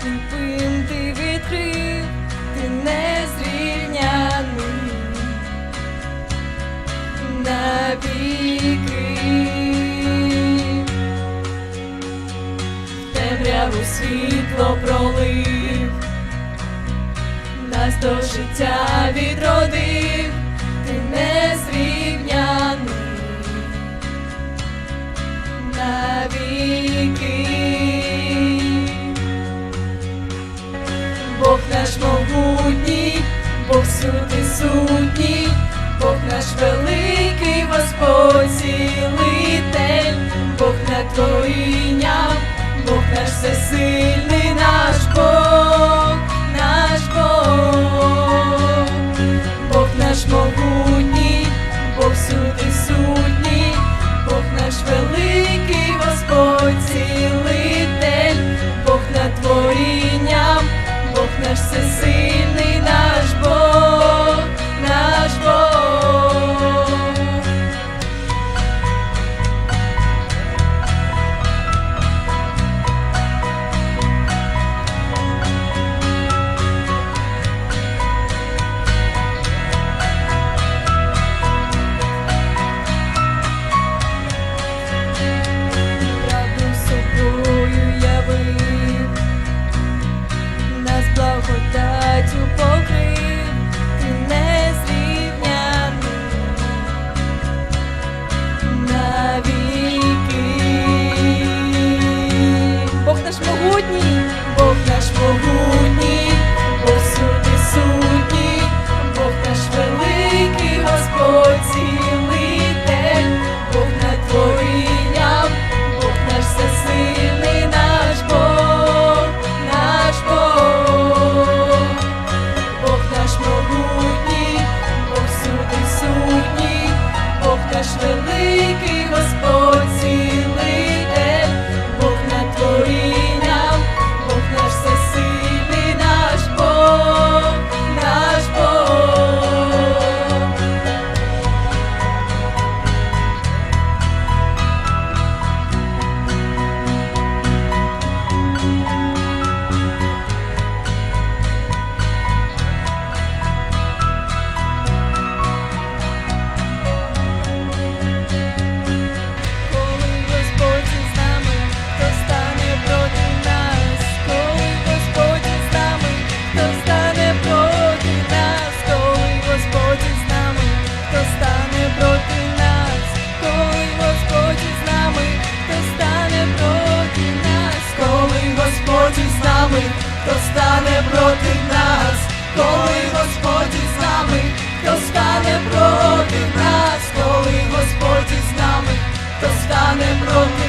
сліпим ти відкрив, ти незрівняний навіки, темряву світло пролив, нас до життя відродив, ти незрівняний навіки. наш могутній, Бог всюди сутній, Бог наш великий Господь цілитель, Бог на творіння, Бог наш всесильний наш Бог, наш Бог, Бог наш могутній, Бог всюди. contigo.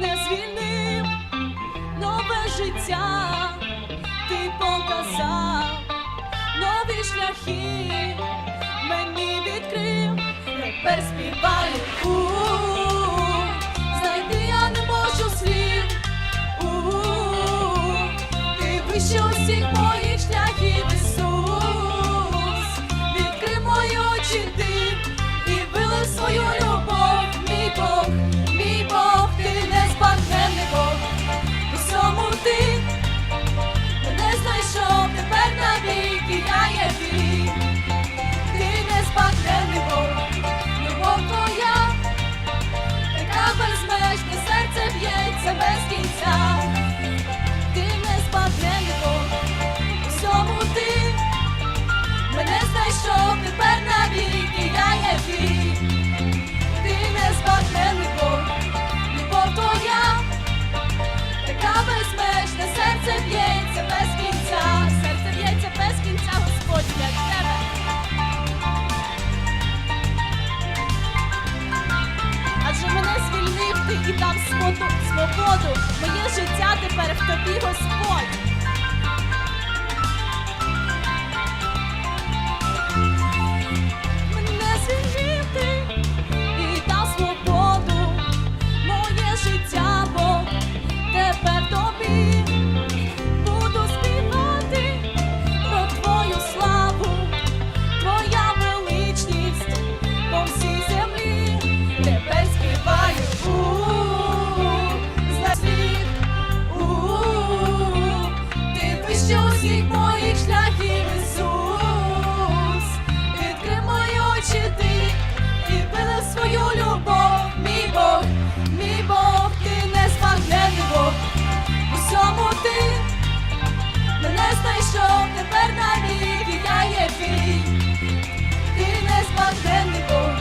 мене звільнив, нове життя. Ти показав, нові шляхи мені відкрив, тепер співаю. У, -у, знайти я не можу слів, у, ти вище усіх моїх. б'ється без кінця, ти не спадне ніколи, всьому ти мене знайшов. тепер в тобі Господь. пішов, тепер на віки я є ти не спадне Бог,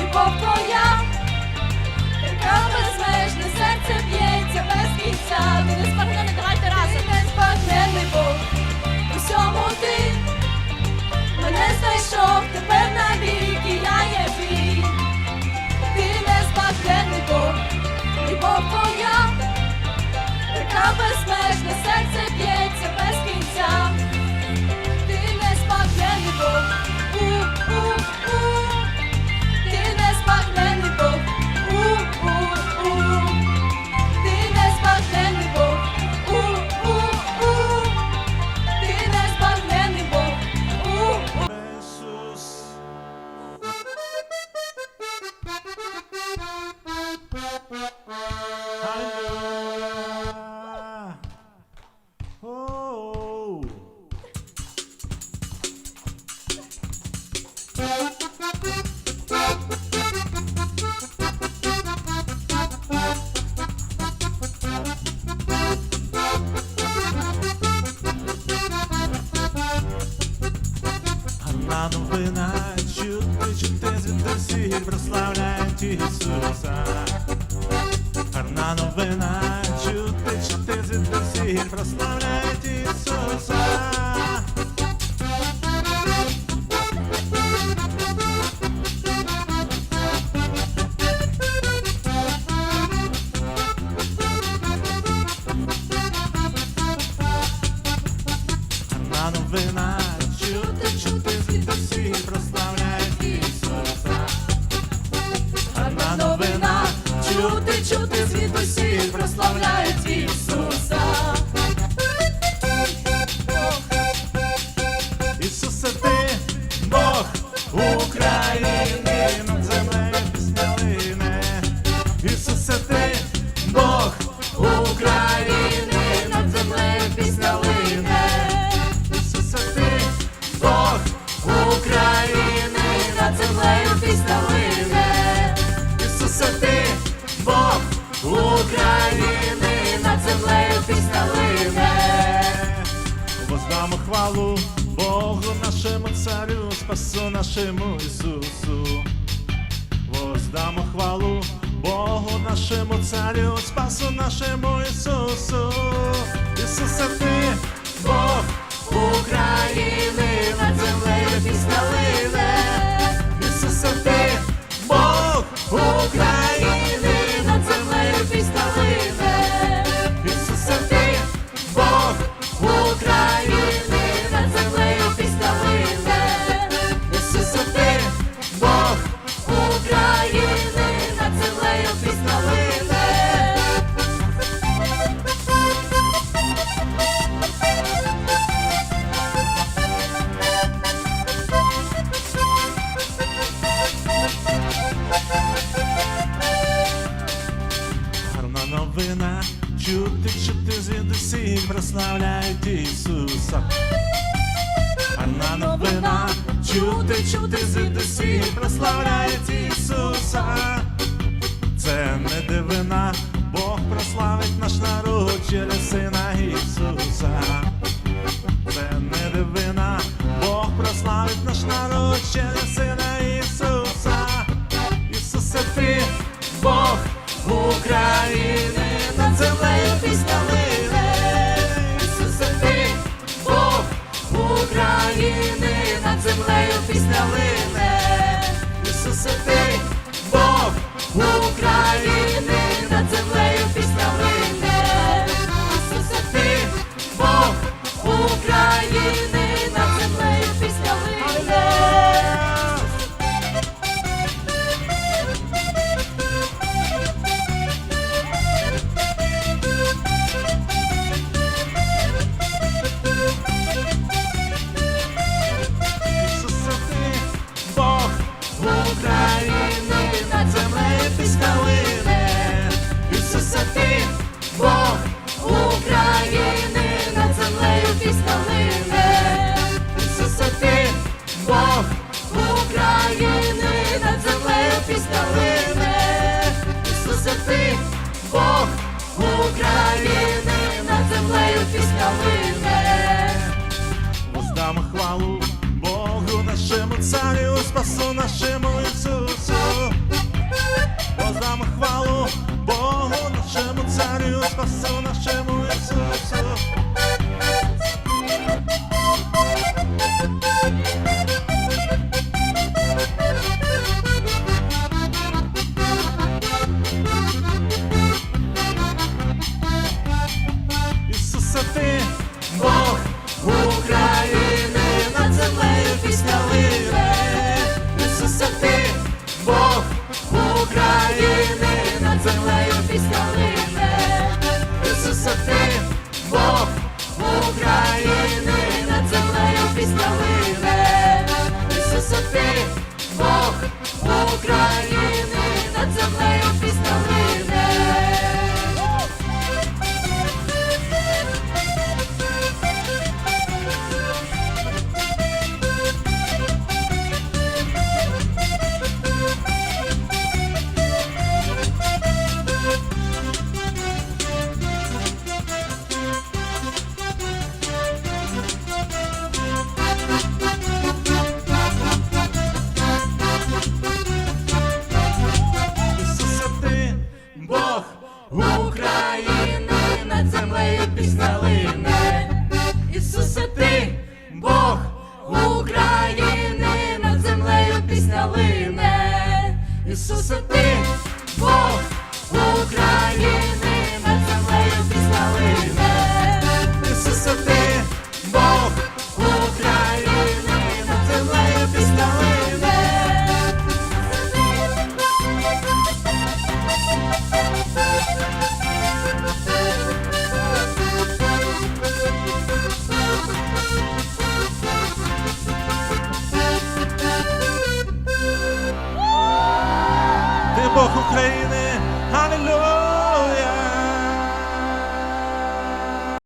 любов твоя, така безмежне серце б'ється без кінця, ти не спадне, давайте разом. Не спадне Бог, усьому ти. Мене знайшов, тепер на віки. Всі прославляють Ісуса, гарна новина, чути, чути, звідти всі прославляють Ісуса. розмовляють. Дамо хвалу Богу нашему Царю, Спасу нашему Ісусу, воздамо хвалу Богу нашему Царю, Спасу нашему Ісусу, Ісусе, ти Бог України на землі. голоса, Одна новина, чути, чути звідусі прославляють Ісуса, це не дивина, Бог прославить наш народ через сина Ісуса, це не дивина, Бог прославить наш народ через сина. Ісусе, ти Бог. Царю спасу нашому Ісусу, Воздамо хвалу Богу нашому царю, спасу нашому Ісусу. син, Бог України над землею піснали.